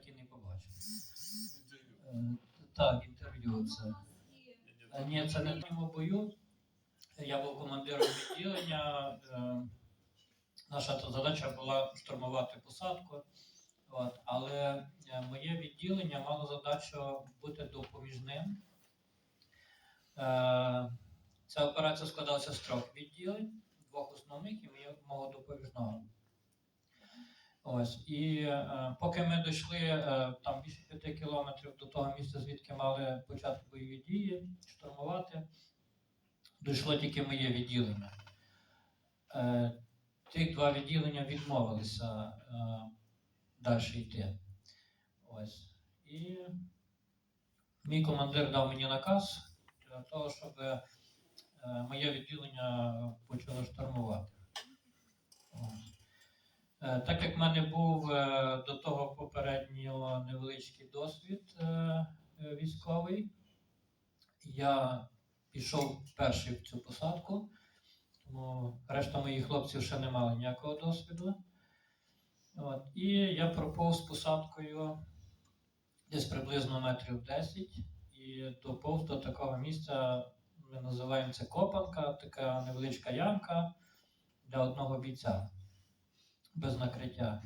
так і не побачив. Е, Так, інтерв'ю це. Е, Ні, це не тому бою. Я був командиром відділення. Е, Наша задача була штурмувати посадку. От, але моє відділення мало задачу бути допоміжним. Ця операція складалася з трьох відділень, двох основних і мого допоміжного. Ось. І е, поки ми дійшли е, там більше п'яти кілометрів до того місця, звідки мали почати бойові дії, штурмувати, дійшло тільки моє відділення. Е, тих два відділення відмовилися е, далі йти. Ось. І мій командир дав мені наказ для того, щоб е, моє відділення почало штурмувати. Е, Так як в мене був е, до того попередньо невеличкий досвід е, військовий, я пішов перший в цю посадку, тому решта моїх хлопців ще не мали ніякого досвіду. От, і я проповз посадкою десь приблизно метрів 10 і доповз до такого місця, ми називаємо це копанка, така невеличка ямка для одного бійця без накриття.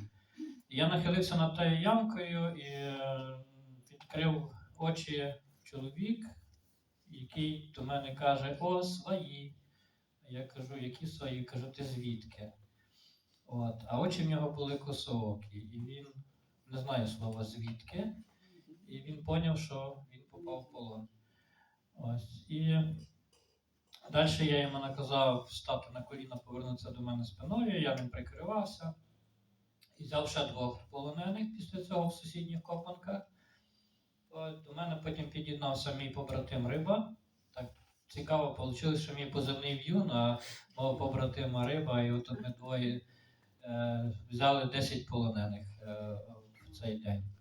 Я нахилився над тією ямкою і е, відкрив очі чоловік, який до мене каже: О, свої. Я кажу, які свої? Кажу, ти звідки? От. А очі в нього були косоокі, і він не знає слова звідки, і він поняв, що він попав в полон. Ось. І далі я йому наказав встати на коліна, повернутися до мене спиною, я ним прикривався. Взяв ще двох полонених після цього в сусідніх копанках. До мене потім під'єднався мій побратим Риба. Так цікаво вийшло, що мій позивний в'юн, а мого побратима Риба, і от ми двоє е, взяли 10 полонених е, в цей день.